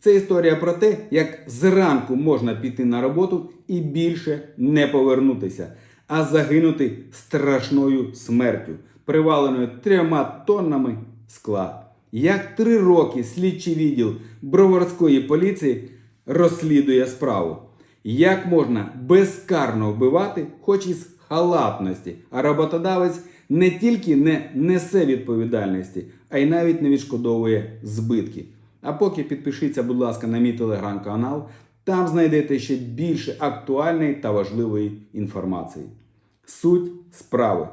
Це історія про те, як зранку можна піти на роботу і більше не повернутися, а загинути страшною смертю, приваленою трьома тоннами скла. Як три роки слідчий відділ броварської поліції розслідує справу. Як можна безкарно вбивати, хоч із халатності, а роботодавець не тільки не несе відповідальності, а й навіть не відшкодовує збитки. А поки підпишіться, будь ласка, на мій телеграм-канал, там знайдете ще більше актуальної та важливої інформації. Суть справи.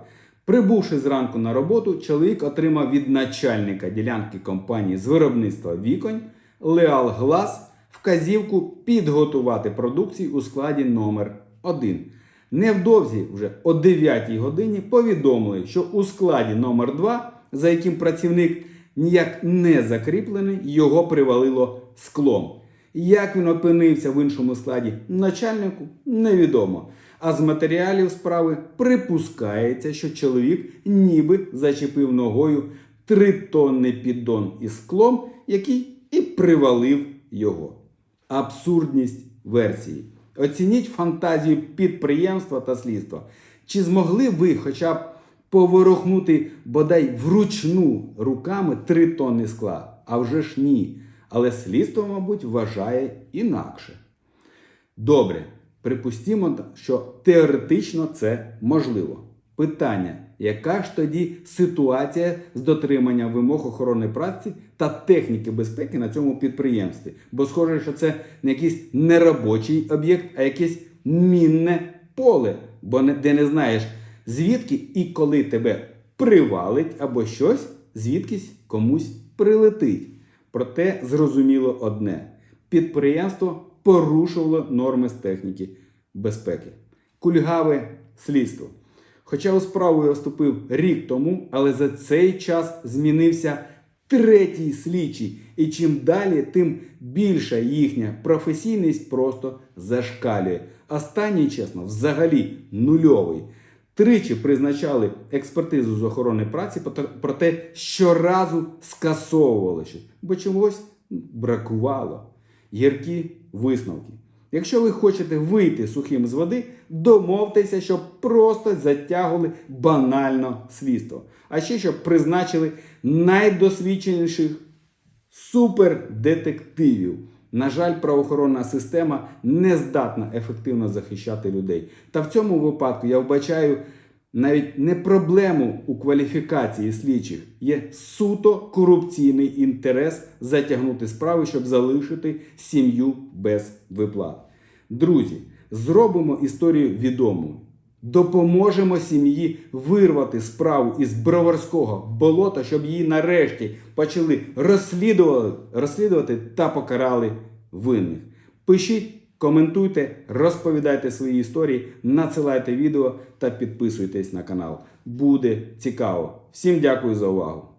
Прибувши зранку на роботу, чоловік отримав від начальника ділянки компанії з виробництва віконь Леал Глас вказівку підготувати продукцію у складі номер 1 Невдовзі, вже о 9 годині, повідомили, що у складі номер 2 за яким працівник ніяк не закріплений, його привалило склом. Як він опинився в іншому складі начальнику, невідомо. А з матеріалів справи припускається, що чоловік ніби зачепив ногою тритонний піддон із склом, який і привалив його. Абсурдність версії. Оцініть фантазію підприємства та слідства. Чи змогли ви хоча б поворухнути бодай вручну руками три тонни скла? А вже ж ні. Але слідство, мабуть, вважає інакше. Добре, припустімо, що теоретично це можливо. Питання, яка ж тоді ситуація з дотриманням вимог охорони праці та техніки безпеки на цьому підприємстві? Бо схоже, що це не якийсь неробочий об'єкт, а якесь мінне поле, бо не, де не знаєш, звідки і коли тебе привалить або щось, звідкись комусь прилетить. Проте зрозуміло одне: підприємство порушувало норми з техніки безпеки. Кульгаве слідство. Хоча у справу я вступив рік тому, але за цей час змінився третій слідчий. І чим далі, тим більша їхня професійність просто зашкалює. Останній, чесно, взагалі нульовий. Тричі призначали експертизу з охорони праці, проте щоразу скасовували, бо чогось бракувало. Гіркі висновки. Якщо ви хочете вийти сухим з води, домовтеся, щоб просто затягували банально слідство. А ще щоб призначили найдосвідченіших супердетективів. На жаль, правоохоронна система не здатна ефективно захищати людей. Та в цьому випадку я вбачаю навіть не проблему у кваліфікації слідчих, є суто корупційний інтерес затягнути справи, щоб залишити сім'ю без виплат. Друзі, зробимо історію відомою. Допоможемо сім'ї вирвати справу із броварського болота, щоб її нарешті почали розслідувати, розслідувати та покарали винних. Пишіть, коментуйте, розповідайте свої історії, надсилайте відео та підписуйтесь на канал. Буде цікаво. Всім дякую за увагу!